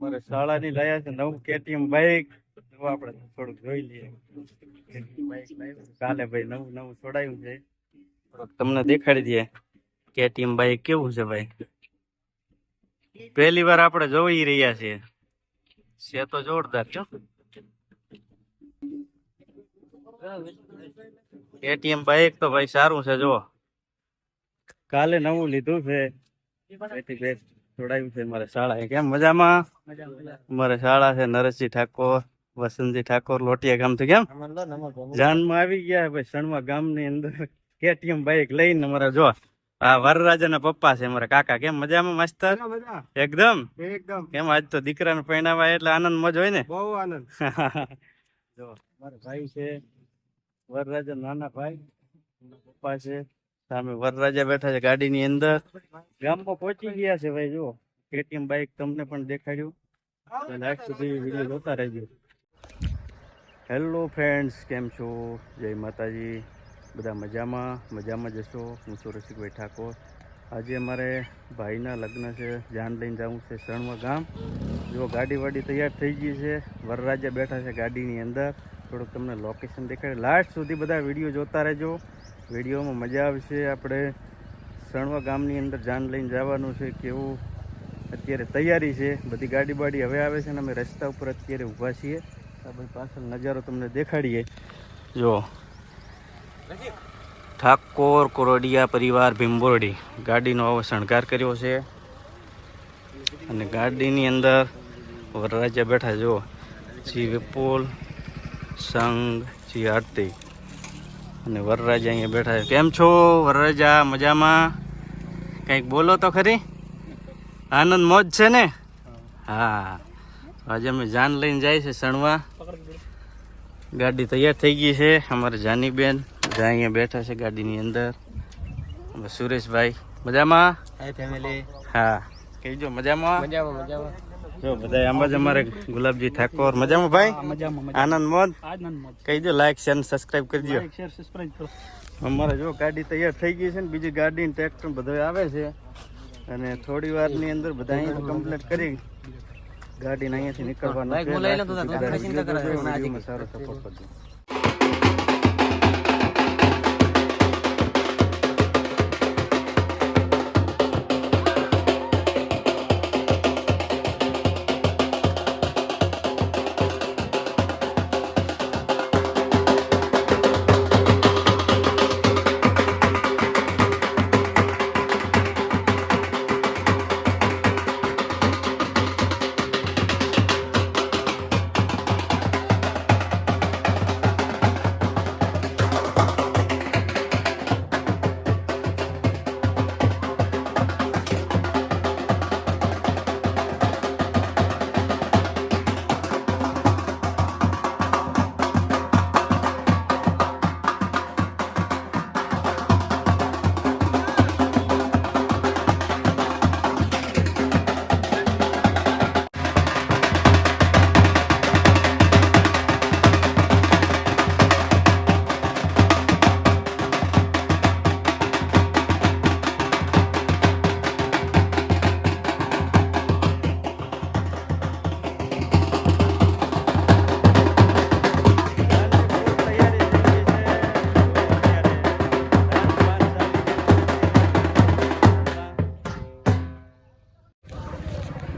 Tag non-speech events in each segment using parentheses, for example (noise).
મારે શાળાની લાયા છે, નવું કેટીએમ બાઈક. આપડે થોડુંક જોઈ લઈએ. કાલે ભાઈ નવું નવું છોડાયું છે. તમને દેખાડી દઈએ. કેટીએમ બાઈક કેવું છે ભાઈ? પહેલી વાર આપણે જોઈ રહ્યા છીએ. છે તો જોરદાર છો કેટીએમ બાઈક તો ભાઈ સારું છે જો કાલે નવું લીધું છે. બેઠ જોડાયું છે મારે શાળા કેમ મજામાં? મારે શાળા છે નરેશજી ઠાકોર વસંતજી ઠાકોર લોટિયા ગામથી કેમ? જાનમાં આવી ગયા ભાઈ સણવા ગામની અંદર કેટીએમ બાઈક લઈને અમારા જો આ વરરાજાના પપ્પા છે મારા કાકા. કેમ મજામાં માસ્તર? એકદમ? એકદમ. કેમ આજ તો દીકરાને પહેણાવા એટલે આનંદ મજ હોય ને? બહુ આનંદ. (laughs) જો મારા ભાઈ છે વરરાજા નાના ભાઈ પપ્પા છે. સામે વરરાજા બેઠા છે ગાડીની અંદર. ગામમાં પહોંચી ગયા છે ભાઈ જો કેટીએમ બાઈક તમને પણ દેખાડ્યું. લાસ્ટ સુધી વીડિયો જોતા રહેજો. હેલો ફ્રેન્ડ્સ કેમ છો? જય માતાજી. બધા મજામાં? મજામાં જશો હું છું રસિકભાઈ ઠાકોર. આજે અમારે ભાઈના લગ્ન છે, જાન લઈને જવું છે સણવા ગામ. જો ગાડી વાડી તૈયાર થઈ ગઈ છે. વરરાજા બેઠા છે ગાડીની અંદર. થોડુંક તમને લોકેશન દેખાડે. લાસ્ટ સુધી બધા વીડિયો જોતા રહેજો. વિડીયોમાં મજા આવશે. આપણે સણવા ગામની અંદર જાન લઈને જવાનું છે, કેવું અત્યારે તૈયારી છે. બધી ગાડી બાડી હવે આવે છે ને અમે રસ્તા ઉપર અત્યારે ઊભા છીએ. આપણે પાછળ નજારો તમને દેખાડીએ. જો. ઠાકોર કોરોડિયા પરિવાર ભીમબોરડી ગાડીનો આવો શણગાર કર્યો છે. અને ગાડીની અંદર વરરાજા બેઠા જો. જી વિપુલ સંઘ, જી આરતી. અને વરરાજા અહીંયા બેઠા છે. કેમ છો વરરાજા? મજામાં? કંઈક બોલો તો ખરી? આનંદ મોજ છે ને? હા. આજે અમે જાન લઈને જાય છે સણવા. ગાડી તૈયાર થઈ ગઈ છે અમારે જાનીબેન. જ્યાં અહીંયા બેઠા છે ગાડીની અંદર. સુરેશભાઈ. મજામાં? ફેમિલી હા. કહેજો મજામાં? મજામાં મજામાં. જો બધા આમ જ અમારે ગુલાબજી ઠાકોર. મજામાં ભાઈ? આનંદ મોજ કહીજો લાઈક શેર સબસ્ક્રાઇબ કરજો અમારે જો ગાડી તૈયાર થઈ ગઈ છે ને બીજી ગાડી ટ્રેક્ટર બધું આવે છે. અને થોડી વારની અંદર બધા અહીંયા કમ્પ્લીટ કરી ગાડીને અહીંયાથી નીકળવાનું સારો સપોર્ટ કરજો.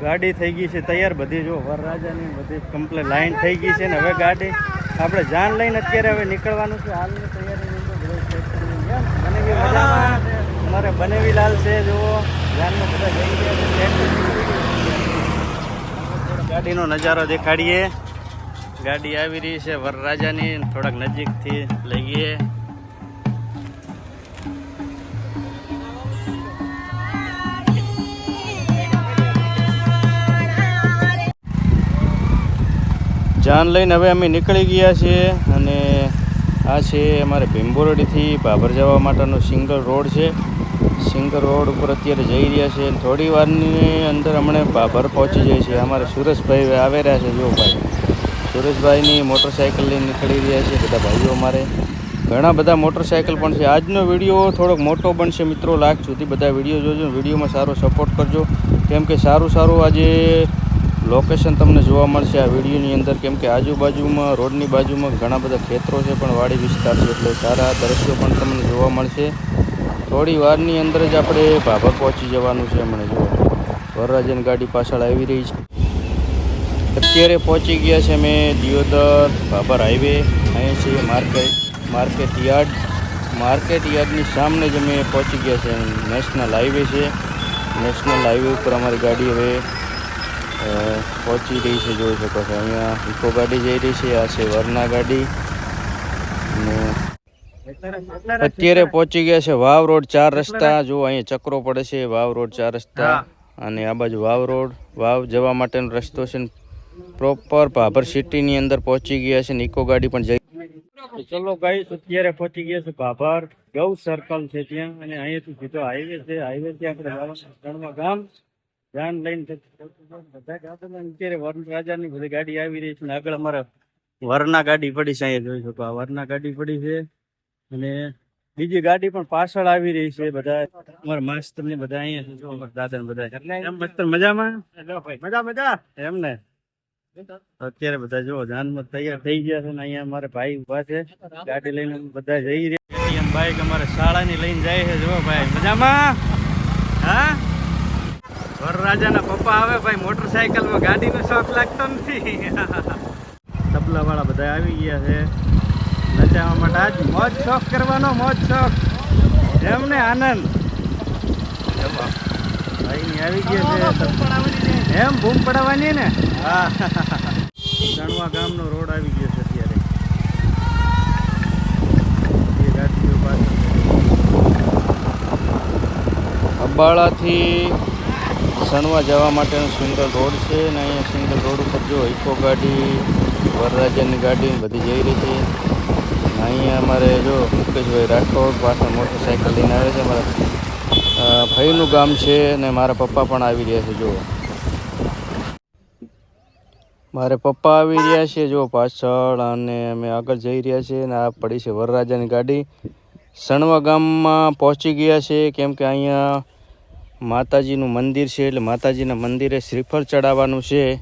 ગાડી થઈ ગઈ છે તૈયાર. બધી જો વરરાજાની બધી કમ્પ્લેટ લાઈન થઈ ગઈ છે ને હવે ગાડી આપણે જાન લઈને અત્યારે હવે નીકળવાનું છે. હાલની તૈયારી મજામાં અમારે બનેવી લાલ છે, જુઓ. જાનમાં બધા જઈ ગયા. ગાડીનો નજારો દેખાડીએ. ગાડી આવી રહી છે વરરાજાની. થોડાક નજીકથી લઈ જાન લઈને હવે અમે નીકળી ગયા છીએ અને આ છે અમારે ભીમબોરડીથી ભાભર જવા માટેનો સિંગલ રોડ છે. સિંગલ રોડ ઉપર અત્યારે જઈ રહ્યા છે થોડી વારની અંદર અમને ભાભર પહોંચી જાય છે. અમારે સુરેશભાઈ આવી રહ્યા છે જો ભાઈ. સુરેશભાઈની મોટરસાઇકલ લઈને નીકળી રહ્યા છે, બધા ભાઈઓ અમારે. ઘણા બધા મોટરસાઇકલ પણ છે. આજનો વીડિયો થોડોક મોટો બનશે મિત્રો, લાખ સુધી બધા વીડિયો જોજો. વિડીયોમાં સારો સપોર્ટ કરજો. કેમ કે સારું સારું આજે લોકેશન તમને જોવા મળશે આ વિડીયોની અંદર, કેમ કે આજુબાજુમાં, રોડની બાજુમાં ઘણા બધા ખેતરો છે, પણ વાડી વિસ્તાર છે, એટલે સારા દ્રશ્યો પણ તમને જોવા મળશે. થોડી વારની અંદર જ આપણે ભાભા પહોંચી જવાનું છે હમણાં, જુઓ. વરરાજન ગાડી પાછળ આવી રહી છે. અત્યારે પહોંચી ગયા છે અમે દિયોદર ભાભર હાઈવે અહીં છે માર્કેટ માર્કેટ યાર્ડ માર્કેટ યાર્ડની સામે જ અમે પહોંચી ગયા છે. નેશનલ હાઈવે છે. નેશનલ હાઈવે ઉપર અમારી ગાડી હવે પહોંચી રહી છે, જોઈ શકો છો. અહીંયા ઇકો ગાડી જઈ રહી છે, આ છે વરના ગાડી. અત્યારે પહોંચી ગયા છે વાવ રોડ ચાર રસ્તા. જો અહીંયા ચક્રો પડે છે, વાવ રોડ ચાર રસ્તા. અને આ બાજુ વાવ રોડ, વાવ જવા માટેનો રસ્તો છે. પ્રોપર ભાભર સિટીની અંદર પહોંચી ગયા છે ને ઇકો ગાડી પણ જઈ ચલો ગાઈ અત્યારે પહોંચી ગયા છે ભાભર. ગૌ સર્કલ છે ત્યાં. અને અહીંયાથી સીધો હાઈવે છે. હાઈવે થી આપણે ગામ. જાન લઈને અત્યારે વરણ રાજાની બધી ગાડી આવી રહી છે ને આગળ અમારે વરના ગાડી પડી છે અહીંયા જોઈ શકો. આ વરના ગાડી પડી છે અને બીજી ગાડી પણ પાછળ આવી રહી છે. બધા અમારા માસ્તર ને બધા અહીંયા જો અમારા દાદા ને બધા. એમ માસ્તર? મજામાં? મજા મજા? એમ ને? અત્યારે બધા જો જાનમાં તૈયાર થઈ ગયા છે ને અહીંયા અમારે ભાઈ ઊભા છે. ગાડી લઈને બધા જઈ રહ્યા એટીએમ બાઈક અમારે શાળાની લઈને જાય છે. જો ભાઈ મજામાં? હા? વરરાજાના પપ્પા આવે ભાઈ, મોટરસાયકલમાં ગાડીનો શોખ લાગતો નથી. (laughs) તબલા વાળા બધા આવી ગયા છે. નચાવવા માટે આજ મોજ શોખ કરવાનો, મોજ શોખ. એમને આનંદ. ભાઈ આવી ગયા છે. એમ બૂમ પડાવવાની ને? હા. (laughs) ચણવા ગામનો રોડ આવી ગયો છે અત્યારે. અંબાળાથી સણવા જવા માટેનો સિંગલ રોડ છે અને અહીંયા સિંગલ રોડ ઉપર જો ઇકો ગાડી, વરરાજાની ગાડી બધી જઈ રહી છે. અહીંયા અમારે જો મુકેશભાઈ રાઠોડ પાછળ મોટરસાઇકલ લઈને આવે છે. મારા ભાઈનું ગામ છે અને મારા પપ્પા પણ આવી રહ્યા છે જો મારે પપ્પા આવી રહ્યા છે જો પાછળ અને અમે આગળ જઈ રહ્યા છીએ અને આ પડી છે વરરાજાની ગાડી. સણવા ગામમાં પહોંચી ગયા છે, કેમ કે અહીંયા માતાજીનું મંદિર છે એટલે માતાજીના મંદિરે શ્રીફળ ચડાવવાનું છે.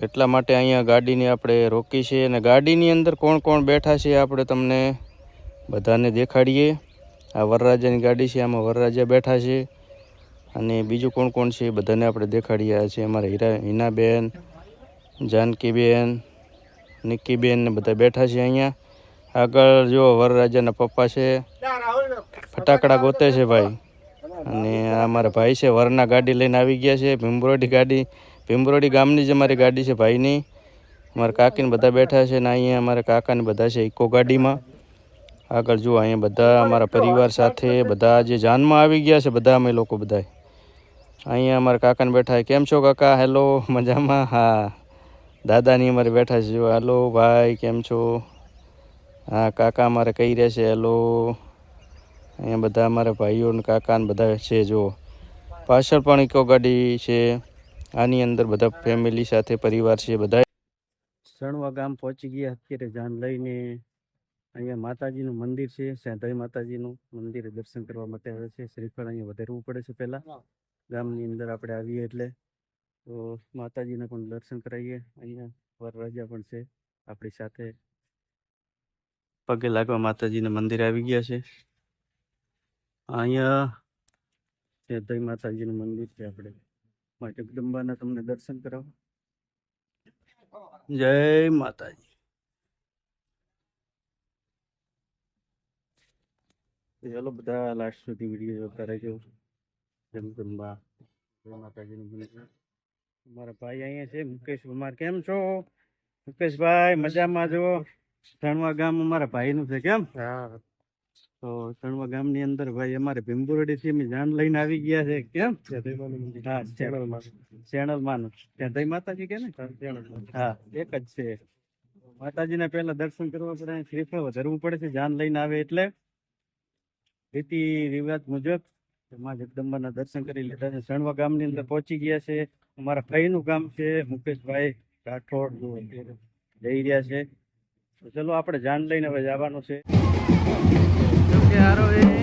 એટલા માટે અહીંયા ગાડીને આપણે રોકી છે અને ગાડીની અંદર કોણ કોણ બેઠા છે આપણે તમને બધાને દેખાડીએ. આ વરરાજાની ગાડી છે, આમાં વરરાજા બેઠા છે અને બીજું કોણ કોણ છે બધાને આપણે દેખાડીએ. છે અમારા હીરા, હિનાબેન, જાનકીબેન, નિક્કીબેન ને બધા બેઠા છે અહીંયા. આગળ જો વરરાજાના પપ્પા છે, ફટાકડા ગોતે છે ભાઈ. અને આ મારા ભાઈ છે, વરના ગાડી લઈને આવી ગયા છે, ભીમરોડી ગાડી, ભીમરોડી ગામની જ અમારી ગાડી છે ભાઈની. મારા કાકીને બધા બેઠા છે ને અહીંયા અમારા કાકાને બધા છે ઇકો ગાડીમાં. આગળ જુઓ, અહીંયા બધા અમારા પરિવાર સાથે બધા જે જાનમાં આવી ગયા છે, બધા અમે લોકો બધા અહીંયા અમારા કાકાને બેઠા છે. કેમ છો કાકા? હેલો મજામાં? હા. દાદાની અમારે બેઠા છે. જો હેલો ભાઈ, કેમ છો? હા, કાકા અમારે કહી રહ્યા છે હેલો અહીંયા બધા અમારા ભાઈઓ ને કાકા ને બધા છે, જો. પાછળ પણ ઇકો ગાડી છે. આની અંદર બધા ફેમિલી સાથે પરિવાર છે, બધા. સણવા ગામ પહોંચી ગયા અત્યારે જાન લઈને. અહીંયા માતાજીનું મંદિર છે સેંધાઈ માતાજીનું મંદિરે દર્શન કરવા માટે આવે છે. શ્રીફળ અહીંયા વધારવું પડે છે પહેલાં. ગામની અંદર આપણે આવીએ એટલે. તો માતાજીને પણ દર્શન કરાવીએ. અહીંયા વરરાજા પણ છે, આપણી સાથે. પગે લાગવા માતાજીના મંદિરે આવી ગયા છે. અહીંયા સેંધાઈ માતાજીનું મંદિર છે આપણે. માં જગદંબાના તમને દર્શન કરાવો. જય માતાજી. ચાલો બધા લાસ્ટ સુધી વીડિયો જોતા રહેજો. જગદંબા જય માતાજીનું મંદિર. અમારા ભાઈ અહીંયા છે, મુકેશ કુમાર. કેમ છો? મુકેશભાઈ, મજામાં જો સણવા ગામ અમારા ભાઈનું છે, કેમ? તો સણવા ગામની અંદર ભાઈ અમારે ભીમબુરડી થી અમે જાન લઈને આવી ગયા છે. કેમ? હા ચેનલમાં. ત્યાં દઈ માતાજી કે ને હા એક જ છે. માતાજીના પહેલા દર્શન કરવા પડે શ્રીફળ વધારવું પડે છે જાન લઈને આવે એટલે. રીતિ રિવાજ મુજબમાં જગદંબાના દર્શન કરી લીધા છે. સણવા ગામની અંદર પહોંચી ગયા છે. અમારા ભાઈનું ગામ છે મુકેશભાઈ રાઠોડ. જઈ રહ્યા છે. તો ચલો આપણે જાન લઈને હવે જવાનું છે. જો કે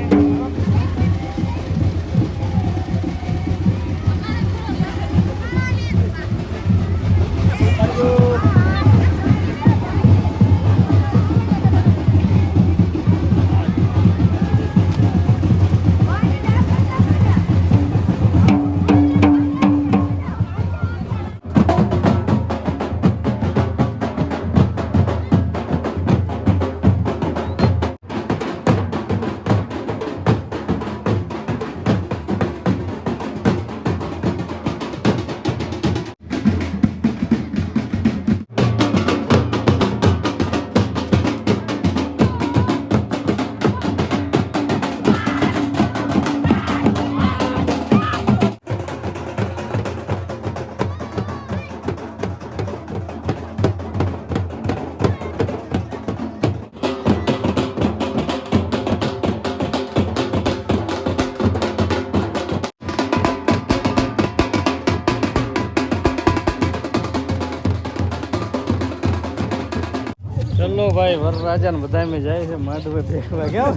હારો એ ચલો ભાઈ વરરાજા ને બધા જાય છે માધુભાઈ દેખવા કેમ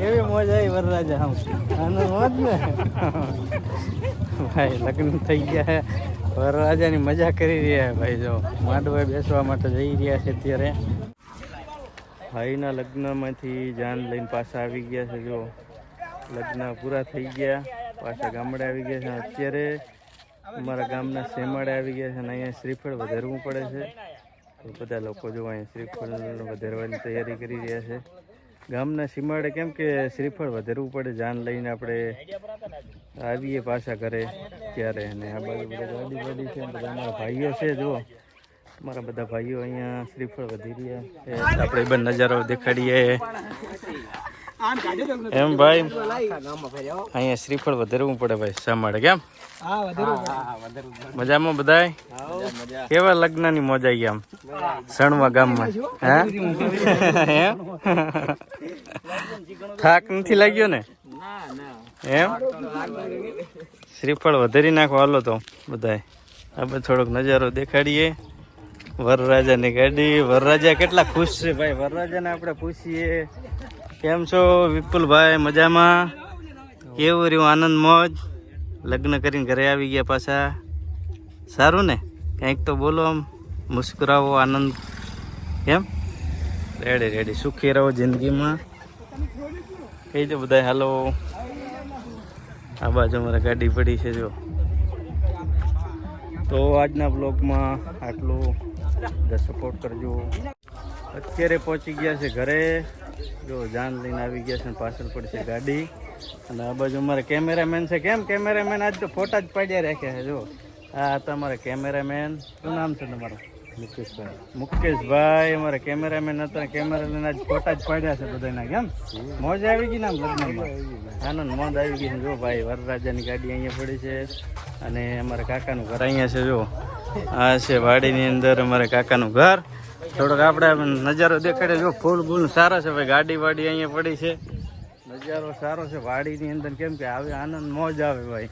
એવી મોજ આવી વરરાજા આમ. આનો મોજ ને. ભાઈ, લગ્ન થઈ ગયા છે. વરરાજાની મજા કરી રહ્યા ભાઈ, જો. માધુભાઈ બેસવા માટે જઈ રહ્યા છે અત્યારે. ભાઈના લગ્નમાંથી જાન લઈને પાછા આવી ગયા છે, જો. લગ્ન પૂરા થઈ ગયા. પાછા ગામડે આવી ગયા છે. અત્યારે અમારા ગામના શેમાડે આવી ગયા છે અને અહીંયા શ્રીફળ વધારવું પડે છે. બધા લોકો જો અહીંયા શ્રીફળ વધારવાની તૈયારી કરી રહ્યા છે. ગામના સીમાડે કેમ કે શ્રીફળ વધારવું પડે, જાન લઈને આપણે આવીએ પાછા ઘરે ત્યારે. અને આ બાજુ બધા ગાડી ગાડી છે, બધા અમારા ભાઈઓ છે જો અમારા બધા ભાઈઓ અહીંયા શ્રીફળ વધી રહ્યા છે. આપણે બંધ નજારો દેખાડીએ. એમ ભાઈ. અહીંયા શ્રીફળ વધારવું પડે ભાઈ શા માટે? કેમ? મજામાં બધાય? કેવા લગ્નની મોજ આવી આમ? સણવા ગામમાં. હે? (laughs) થાક નથી લાગ્યો ને? એમ? શ્રીફળ વધારી નાખો હાલો તો બધાય. આપણે થોડોક નજારો દેખાડીએ. વરરાજાની ગાડી વરરાજા કેટલા ખુશ છે ભાઈ. વરરાજાને આપણે પૂછીએ. કેમ છો વિપુલભાઈ? મજામાં? કેવું રહ્યું આનંદ મોજ? લગ્ન કરીને ઘરે આવી ગયા પાછા. સારું ને? કંઈક તો બોલો આમ. મુસ્કરાવો આનંદ. કેમ? રેડી રેડી સુખી રહો જિંદગીમાં. કહી દો બધા હાલો. આ બાજુ અમારે ગાડી પડી છે, જો. તો આજના બ્લોગમાં આટલું. સપોર્ટ કરજો. અત્યારે પહોંચી ગયા છે ઘરે. જો જાન લઈને આવી ગયા છે પાછળ પડશે ગાડી. અને આ બાજુ અમારે કેમેરામેન છે. કેમ? કેમેરામેન આજ તો ફોટા જ પાડ્યા રાખ્યા છે જો. આ તમારા કેમેરામેન. શું નામ છે તમારું? મુકેશભાઈ. મુકેશભાઈ અમારા કેમેરામેન હતા કેમેરામેન આજ ફોટા જ પાડ્યા છે બધાના કેમ? મોજ આવી ગઈ ને આમ લગ્નમાં? આનંદ મોજ આવી ગઈ છે જો ભાઈ વરરાજાની ગાડી અહીંયા પડી છે. અને અમારા કાકાનું ઘર અહીંયા છે જો. આ છે વાડીની અંદર અમારા કાકાનું ઘર. થોડોક આપણે નજારો દેખાડે જો ફૂલ બૂલ સારા છે ભાઈ, ગાડી વાડી અહીંયા પડી છે. નજારો સારો છે, વાડીની અંદર કેમ કે આવે, આનંદ, મોજ આવે ભાઈ.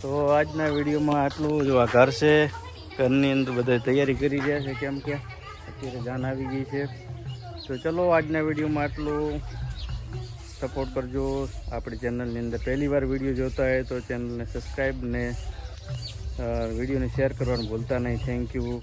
તો આજના વિડીયોમાં આટલું જો. આ ઘર છે, ઘરની અંદર બધા તૈયારી કરી રહ્યા છે, કેમ કે અત્યારે જાન આવી ગઈ છે. તો ચલો આજના વિડીયોમાં આટલું. સપોર્ટ કરજો. આપણી ચેનલની અંદર પહેલી વાર વીડિયો જોતા હોય તો ચેનલને સબસ્ક્રાઈબ ને વિડીયોને શેર કરવાનું ભૂલતા નહીં. Thank you.